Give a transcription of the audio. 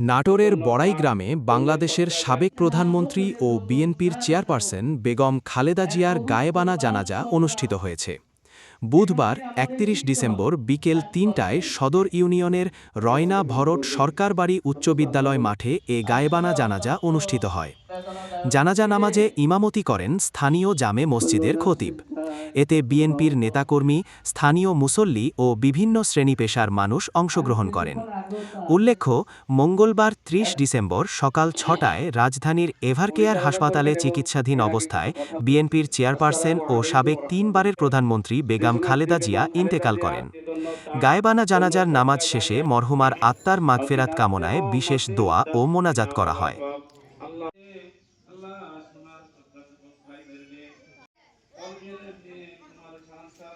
নাটোরের বড়াই গ্রামে বাংলাদেশের সাবেক প্রধানমন্ত্রী ও বিএনপির চেয়ারপারসন বেগম খালেদা জিয়ার গায়েবানা জানাজা অনুষ্ঠিত হয়েছে। বুধবার একত্রিশ ডিসেম্বর বিকেল তিনটায় সদর ইউনিয়নের রয়না ভরট সরকারবাড়ি উচ্চ বিদ্যালয় মাঠে এ গায়েবানা জানাজা অনুষ্ঠিত হয়। জানাজা নামাজে ইমামতি করেন স্থানীয় জামে মসজিদের খতিব। এতে বিএনপির নেতাকর্মী, স্থানীয় মুসল্লি ও বিভিন্ন শ্রেণি পেশার মানুষ অংশগ্রহণ করেন। উল্লেখ্য, মঙ্গলবার ৩০ ডিসেম্বর সকাল ছটায় রাজধানীর এভারকেয়ার হাসপাতালে চিকিৎসাধীন অবস্থায় বিএনপির চেয়ারপারসন ও সাবেক তিনবারের প্রধানমন্ত্রী বেগম খালেদা জিয়া ইন্তেকাল করেন। গায়েবানা জানাজার নামাজ শেষে মরহুমার আত্মার মাগফেরাত কামনায় বিশেষ দোয়া ও মোনাজাত করা হয়। আল্লাহ। আল্লাহ তোমার তোমার সংস্থা